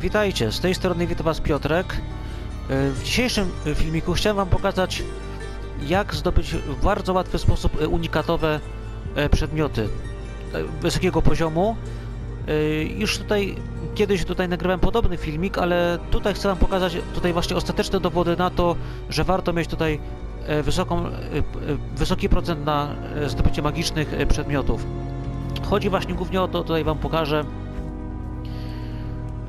Witajcie, z tej strony witam Was Piotrek. E, W dzisiejszym e, filmiku chciałem Wam pokazać, jak zdobyć w bardzo łatwy sposób e, unikatowe przedmioty wysokiego poziomu. Już tutaj kiedyś tutaj nagrywałem podobny filmik, ale tutaj chcę Wam pokazać tutaj właśnie ostateczne dowody na to, że warto mieć tutaj wysoką, wysoki procent na zdobycie magicznych przedmiotów. Chodzi właśnie głównie o to, tutaj Wam pokażę.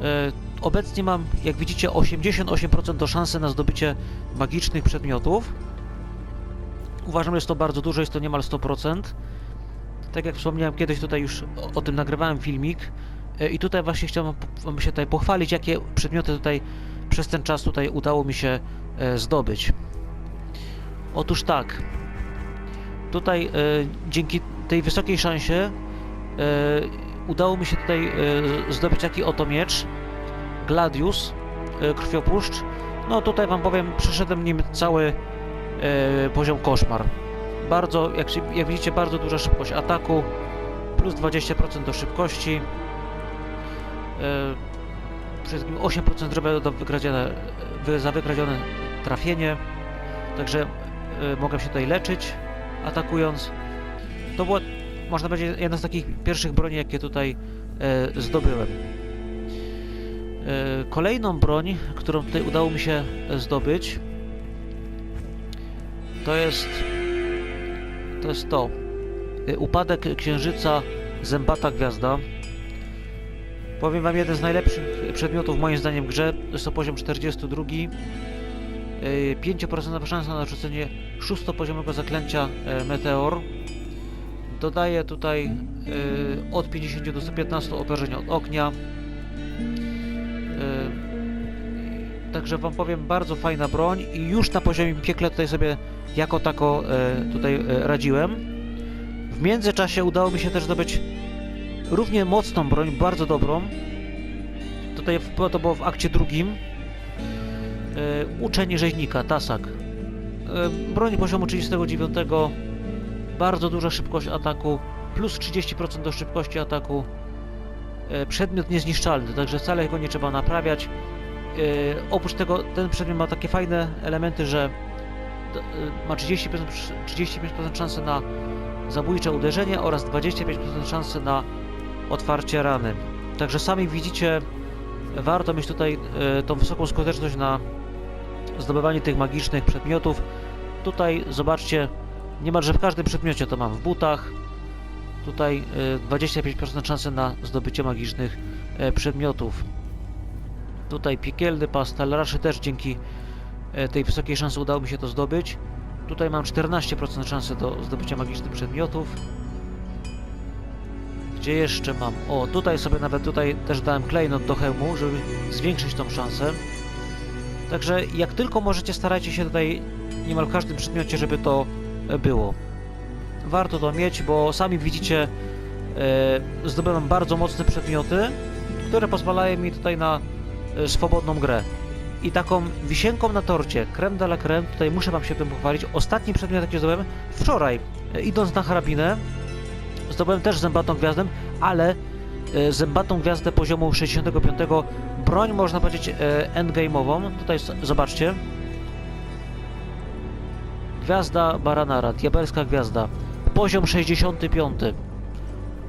E, Obecnie mam, jak widzicie, 88% do szansy na zdobycie magicznych przedmiotów. Uważam, że jest to bardzo dużo, jest to niemal 100%. Tak jak wspomniałem kiedyś, tutaj już o, tym nagrywałem filmik. E, I tutaj właśnie chciałem Wam się tutaj pochwalić, jakie przedmioty tutaj przez ten czas tutaj udało mi się e, zdobyć. Otóż tak. Tutaj dzięki tej wysokiej szansie udało mi się tutaj e, zdobyć taki oto miecz. Gladius, e, krwiopuszcz. No tutaj wam powiem, przeszedłem nim cały e, poziom koszmar. Bardzo, jak, jak widzicie, bardzo duża szybkość ataku, plus 20% do szybkości. Przede wszystkim 8% zrobię do za wykradzione trafienie. Także mogę się tutaj leczyć, atakując. To była, można powiedzieć, jedna z takich pierwszych broni, jakie tutaj e, zdobyłem. E, Kolejną broń, którą tutaj udało mi się e, zdobyć, to jest to jest to. E, Upadek księżyca Zębata Gwiazda. Powiem wam jeden z najlepszych przedmiotów moim zdaniem w grze. Jest to poziom 42. E, 5% szansa na narzucenie szóstopoziomego zaklęcia e, Meteor. Dodaje tutaj e, od 50 do 115 obrażeń od ognia. E, Także wam powiem, bardzo fajna broń i już na poziomie piekle tutaj sobie jako tako e, tutaj e, radziłem. W międzyczasie udało mi się też zdobyć równie mocną broń, bardzo dobrą. Tutaj w, to było w akcie drugim. E, uczeń rzeźnika, Tasak. E, broń poziomu 39, bardzo duża szybkość ataku, plus 30% do szybkości ataku. E, przedmiot niezniszczalny, także wcale go nie trzeba naprawiać. E, oprócz tego ten przedmiot ma takie fajne elementy, że e, ma 30%, 35% szansy na zabójcze uderzenie oraz 25% szansy na otwarcie rany. Także sami widzicie, warto mieć tutaj tą wysoką skuteczność na zdobywanie tych magicznych przedmiotów. Tutaj zobaczcie, niemalże w każdym przedmiocie to mam w butach. Tutaj e, 25% szansy na zdobycie magicznych e, przedmiotów. Tutaj piekielny pastel, raczej też dzięki e, tej wysokiej szansy udało mi się to zdobyć. Tutaj mam 14% szansy do zdobycia magicznych przedmiotów. Gdzie jeszcze mam? O, tutaj sobie nawet tutaj też dałem klejnot do hełmu, żeby zwiększyć tą szansę. Także jak tylko możecie, starajcie się tutaj niemal w każdym przedmiocie, żeby to było. Warto to mieć, bo sami widzicie, e, zdobywam bardzo mocne przedmioty, które pozwalają mi tutaj na e, swobodną grę. I taką wisienką na torcie, creme de la creme, tutaj muszę wam się tym pochwalić. Ostatni przedmiot, jaki zdobyłem wczoraj, e, idąc na harabinę, zdobyłem też zębatą gwiazdę, ale zębatą gwiazdę poziomu 65. Broń, można powiedzieć, endgame'ową. Tutaj zobaczcie. Gwiazda Baranara, diabelska gwiazda. Poziom 65.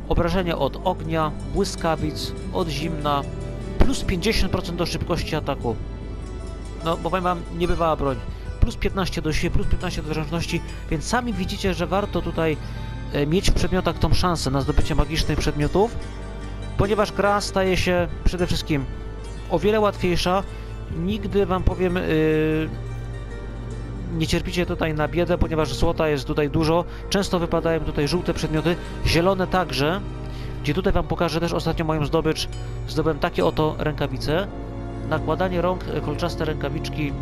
Obrażenia od ognia, błyskawic, od zimna, plus 50% do szybkości ataku. No, bo powiem wam, niebywała broń. Plus 15 do siły, plus 15 do zręczności, więc sami widzicie, że warto tutaj e, mieć w przedmiotach tą szansę na zdobycie magicznych przedmiotów, ponieważ gra staje się przede wszystkim o wiele łatwiejsza. Nigdy wam powiem, yy, nie cierpicie tutaj na biedę, ponieważ złota jest tutaj dużo. Często wypadają tutaj żółte przedmioty, zielone także, gdzie tutaj wam pokażę też ostatnio moją zdobycz. Zdobyłem takie oto rękawice. Nakładanie rąk, e, kolczaste rękawiczki yy,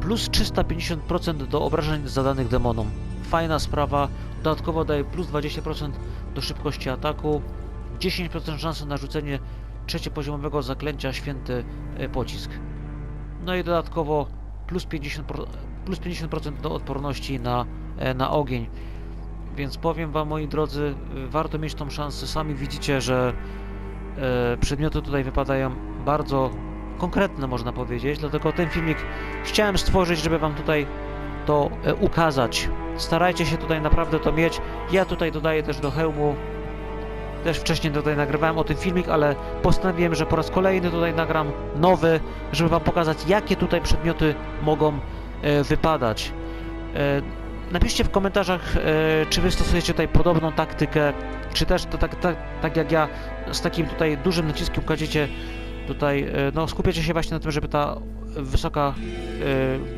plus 350% do obrażeń zadanych demonom. Fajna sprawa. Dodatkowo daje plus 20% do szybkości ataku, 10% szansy na rzucenie trzeciopoziomowego zaklęcia święty e, pocisk. No i dodatkowo plus 50%, plus 50% do odporności na, e, na ogień. Więc powiem Wam, moi drodzy, y, warto mieć tą szansę. Sami widzicie, że e, przedmioty tutaj wypadają bardzo konkretne, można powiedzieć, dlatego ten filmik chciałem stworzyć, żeby Wam tutaj to e, ukazać. Starajcie się tutaj naprawdę to mieć. Ja tutaj dodaję też do hełmu też wcześniej tutaj nagrywałem o tym filmik, ale postanowiłem, że po raz kolejny tutaj nagram nowy, żeby Wam pokazać, jakie tutaj przedmioty mogą e, wypadać. E, napiszcie w komentarzach, e, czy Wy stosujecie tutaj podobną taktykę, czy też to tak, tak, tak jak ja z takim tutaj dużym naciskiem kładziecie tutaj, e, no skupiacie się właśnie na tym, żeby ta wysoka,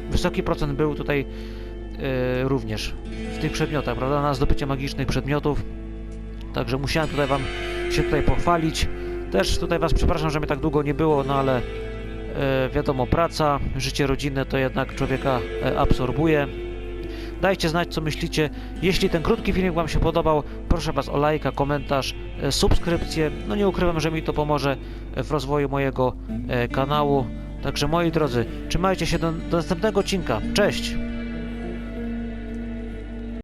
e, wysoki procent był tutaj e, również w tych przedmiotach, prawda, na zdobycie magicznych przedmiotów. Także musiałem tutaj Wam się tutaj pochwalić. Też tutaj Was przepraszam, że mnie tak długo nie było, no ale e, wiadomo, praca, życie rodzinne to jednak człowieka e, absorbuje. Dajcie znać, co myślicie. Jeśli ten krótki filmik Wam się podobał, proszę Was o lajka, komentarz, e, subskrypcję. No nie ukrywam, że mi to pomoże w rozwoju mojego e, kanału. Także moi drodzy, trzymajcie się do, do następnego odcinka. Cześć!